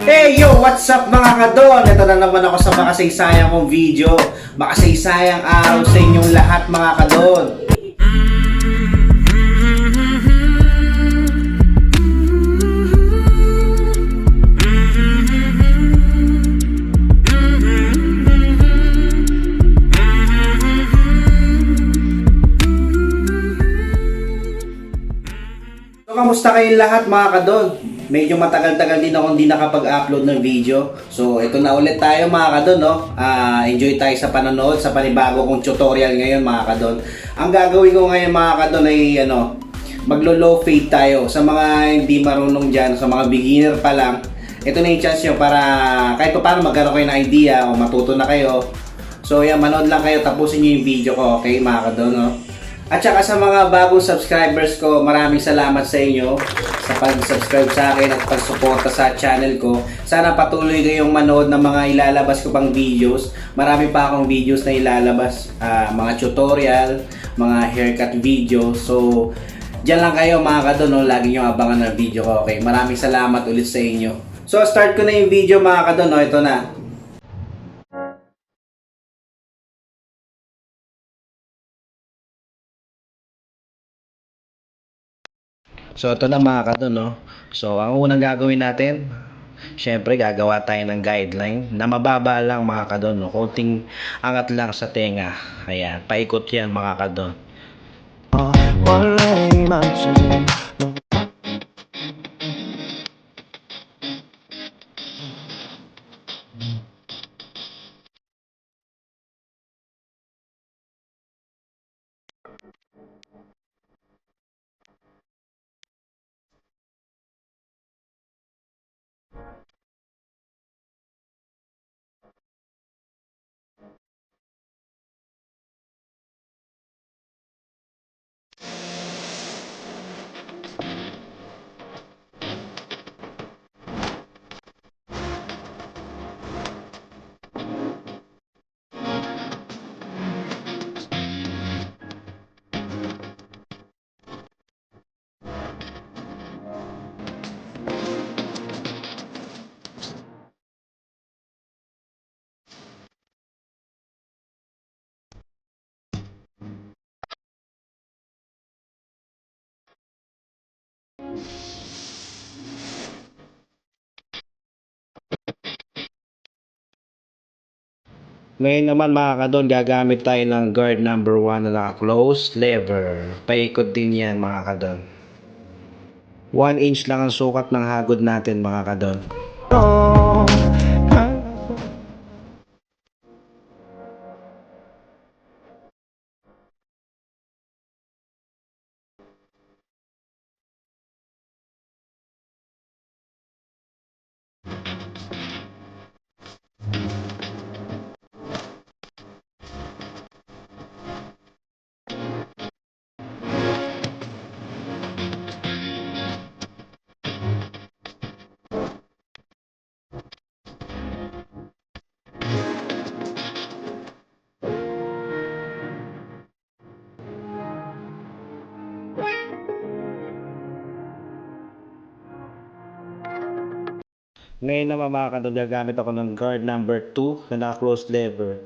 Hey yo, what's up mga kadon? Ito na naman ako sa makasaysayang kong video. Makasaysayang araw sa inyong lahat mga kadon. So, kamusta kayong lahat mga kadon? Medyo matagal-tagal din ako hindi nakapag-upload ng video. So, ito na ulit tayo mga kadon, no? Ah, enjoy tayo sa panonood sa panibago kong tutorial ngayon mga kadon. Ang gagawin ko ngayon mga kadon ay ano, maglo-low fade tayo sa mga hindi marunong dyan, sa mga beginner pa lang. Ito na yung chance nyo para kahit pa paano magkaroon kayo ng idea o matuto na kayo. So, yan, manood lang kayo, tapusin nyo yung video ko, okay mga kadon, no? At saka sa mga bagong subscribers ko, maraming salamat sa inyo sa pag-subscribe sa akin at pag-suporta sa channel ko. Sana patuloy kayong manood ng mga ilalabas ko pang videos. Marami pa akong videos na ilalabas, ah, mga tutorial, mga haircut videos. So, Diyan lang kayo mga kadon, no? lagi nyo abangan ng video ko. Okay, maraming salamat ulit sa inyo. So, start ko na yung video mga kadon, no? ito na. So, ito na mga kadon, no? So, ang unang gagawin natin, syempre, gagawa tayo ng guideline na mababa lang mga kadon, no? Kunting angat lang sa tenga. Ayan, paikot yan mga kadon. Wala'y Ngayon naman mga kadon, gagamit tayo ng guard number 1 na naka-close lever. Paikot din yan mga kadon. 1 inch lang ang sukat ng hagod natin mga kadon. Oh, Ngayon naman mga kadon, gagamit ako ng guard number 2 na naka-close lever.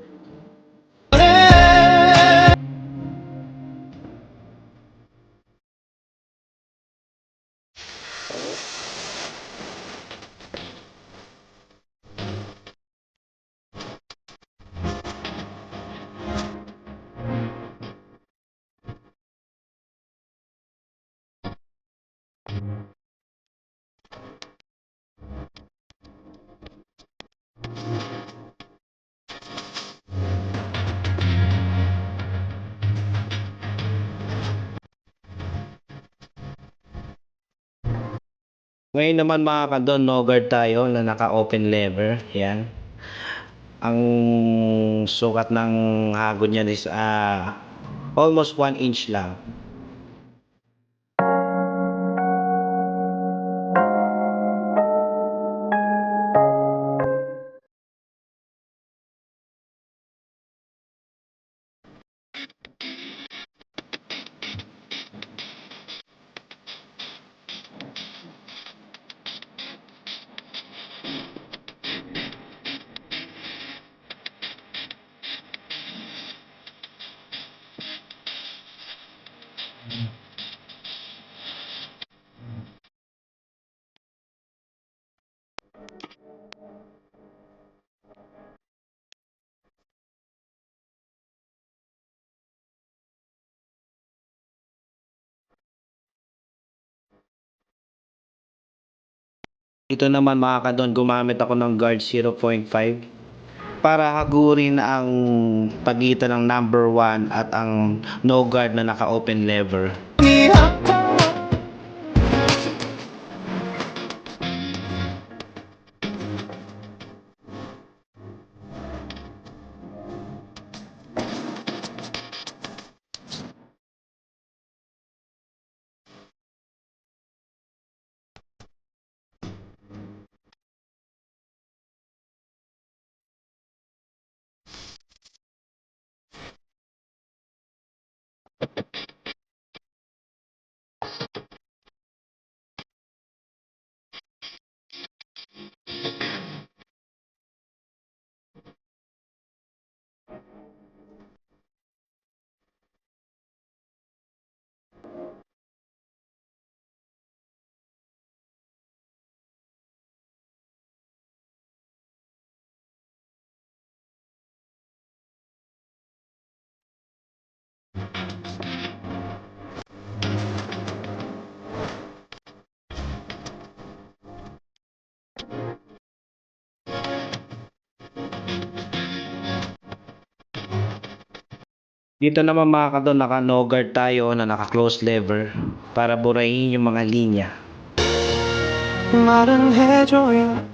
Ngayon naman mga kadon, guard tayo na naka-open lever. Yan. Ang sukat ng hagod niyan is ah, almost 1 inch lang. Ito naman mga kadon, gumamit ako ng guard 0.5 para hagurin ang pagitan ng number 1 at ang no guard na naka-open lever. Dito naman mga kadon, naka no guard tayo na naka close lever para burahin yung mga linya. 말은 해줘야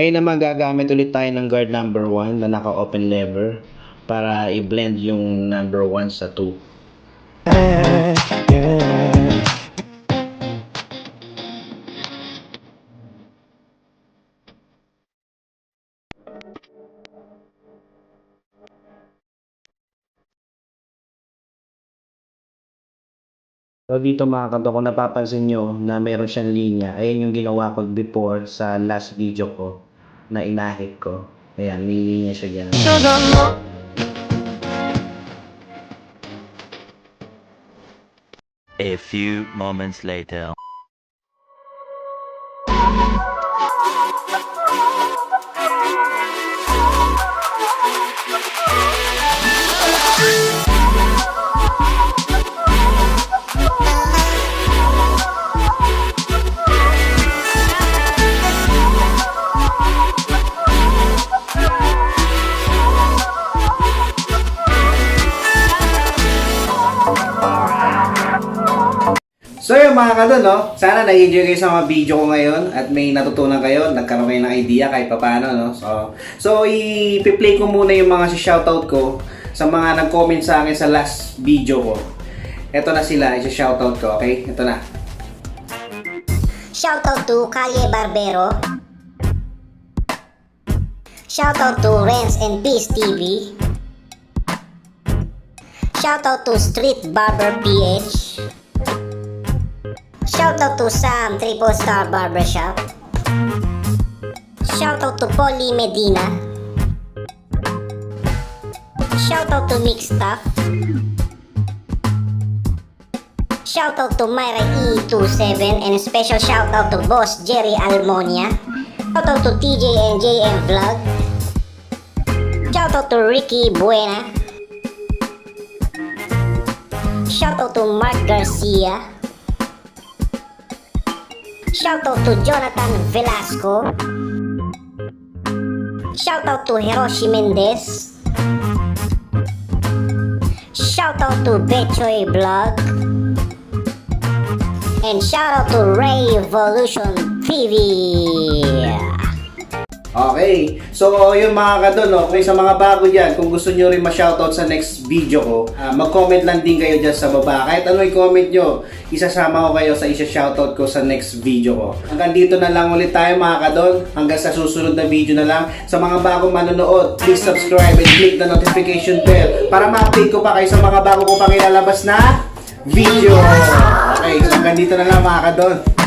Ngayon naman gagamit ulit tayo ng guard number 1 na naka-open lever para i-blend yung number 1 sa 2. yeah. So dito mga kanto, kung napapansin nyo na meron siyang linya, ayan yung ginawa ko before sa last video ko na inahit ko. Ayan, may linya siya dyan. A few moments later. Kadon, no? Sana nag-enjoy kayo sa mga video ko ngayon at may natutunan kayo, nagkaroon kayo ng idea kahit papaano, no? So, so i-play ko muna yung mga shoutout ko sa mga nag-comment sa akin sa last video ko. Ito na sila, i-shoutout ko, okay? Ito na. Shoutout to Calle Barbero. Shoutout to Renz and Peace TV. Shoutout to Street Barber PH. Shoutout to Sam Triple Star Barbershop. Shoutout to Polly Medina. Shoutout to Mixtup. Shoutout to Myra E27 and a special shoutout to Boss Jerry Almonia. Shoutout to TJ and JM Vlog. Shoutout to Ricky Buena. Shoutout to Mark Garcia. Shoutout to Jonathan Velasco. Shoutout to Hiroshi Mendez. Shoutout to Bechoy Vlog. And shoutout to Ray Evolution TV. Okay. So, yun mga kadon, kung sa mga bago dyan, kung gusto nyo rin ma-shoutout sa next video ko, ah, mag-comment lang din kayo dyan sa baba. Kahit ano i-comment nyo, isasama ko kayo sa isa-shoutout ko sa next video ko. Hanggang dito na lang ulit tayo mga kadon. Hanggang sa susunod na video na lang. Sa mga bagong manonood, please subscribe and click the notification bell para ma-update ko pa kayo sa mga bago ko pang ilalabas na video. Okay, so hanggang dito na lang mga kadon.